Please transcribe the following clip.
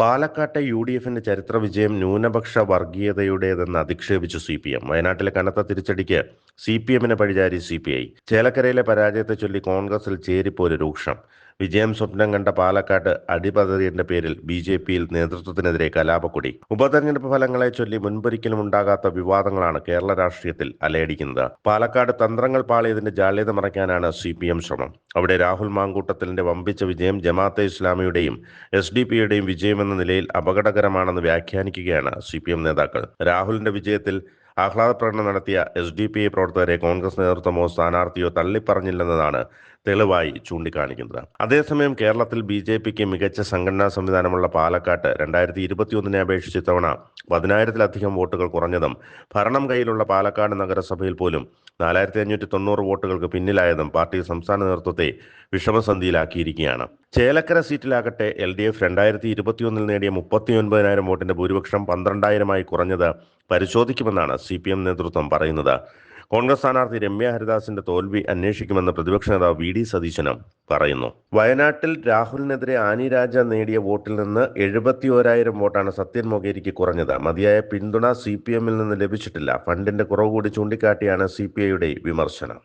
പാലക്കാട്ടെ U D എഫിന്റെ ചരിത്ര വിജയം ന്യൂനപക്ഷ വർഗീയതയുടേതെന്ന് അധിക്ഷേപിച്ചു സി പി എം. വയനാട്ടിലെ കനത്ത തിരിച്ചടിക്ക് സി പി എമ്മിനെ പഴിചാരി സി പി ഐ. ചേലക്കരയിലെ പരാജയത്തെ ചൊല്ലി കോൺഗ്രസിൽ ചേരിപ്പോര് രൂക്ഷം. വിജയം സ്വപ്നം കണ്ട പാലക്കാട് അടിപതറിയന്റെ പേരിൽ ബി ജെ പിയിൽ നേതൃത്വത്തിനെതിരെ കലാപക്കൊടി. ഉപതെരഞ്ഞെടുപ്പ് ഫലങ്ങളെ ചൊല്ലി മുൻപൊരിക്കലും ഉണ്ടാകാത്ത വിവാദങ്ങളാണ് കേരള രാഷ്ട്രീയത്തിൽ അലയടിക്കുന്നത്. പാലക്കാട് തന്ത്രങ്ങൾ പാളിയതിന്റെ ജാള്യത മറയ്ക്കാനാണ് സി പി എം ശ്രമം. അവിടെ രാഹുൽ മാങ്കൂട്ടത്തിലിന്റെ വമ്പിച്ച വിജയം ജമാഅത്തെ ഇസ്ലാമിയുടെയും എസ് ഡി പിയുടെയും വിജയമെന്ന നിലയിൽ അപകടകരമാണെന്ന് വ്യാഖ്യാനിക്കുകയാണ് സി പി എം നേതാക്കൾ. രാഹുലിന്റെ വിജയത്തിൽ ആഹ്ലാദ പ്രകടനം നടത്തിയ എസ് ഡി പി ഐ പ്രവർത്തകരെ കോൺഗ്രസ് നേതൃത്വമോ സ്ഥാനാർത്ഥിയോ തള്ളിപ്പറഞ്ഞില്ലെന്നതാണ് തെളിവായി ചൂണ്ടിക്കാണിക്കുന്നത്. അതേസമയം കേരളത്തിൽ ബി ജെ പിക്ക് മികച്ച സംഘടനാ സംവിധാനമുള്ള പാലക്കാട്ട് രണ്ടായിരത്തി ഇരുപത്തിയൊന്നിനെ അപേക്ഷിച്ച് ഇത്തവണ പതിനായിരത്തിലധികം വോട്ടുകൾ കുറഞ്ഞതും ഭരണം കയ്യിലുള്ള പാലക്കാട് നഗരസഭയിൽ പോലും നാലായിരത്തി അഞ്ഞൂറ്റി തൊണ്ണൂറ് വോട്ടുകൾക്ക് പിന്നിലായതും പാർട്ടി സംസ്ഥാന നേതൃത്വത്തെ വിഷമസന്ധിയിലാക്കിയിരിക്കുകയാണ്. ചേലക്കര സീറ്റിലാകട്ടെ എൽ ഡി എഫ് രണ്ടായിരത്തി ഇരുപത്തിയൊന്നിൽ നേടിയ മുപ്പത്തിയൊൻപതിനായിരം വോട്ടിന്റെ ഭൂരിപക്ഷം പന്ത്രണ്ടായിരമായി കുറഞ്ഞത് പരിശോധിക്കുമെന്നാണ് സി പി എം നേതൃത്വം പറയുന്നത്. കോൺഗ്രസ് സ്ഥാനാർത്ഥി രമ്യ ഹരിദാസിന്റെ തോൽവി അന്വേഷിക്കുമെന്ന് പ്രതിപക്ഷ നേതാവ് വി ഡി സതീശനും പറയുന്നു. വയനാട്ടിൽ രാഹുലിനെതിരെ ആനി രാജ നേടിയ വോട്ടിൽ നിന്ന് എഴുപത്തി ഓരായിരം വോട്ടാണ് സത്യൻ മൊകേരിക്ക് കുറഞ്ഞത്. മതിയായ പിന്തുണ സി പി എമ്മിൽ നിന്ന് ലഭിച്ചിട്ടില്ല. ഫണ്ടിന്റെ കുറവ് കൂടി ചൂണ്ടിക്കാട്ടിയാണ് സി പി ഐയുടെ വിമർശനം.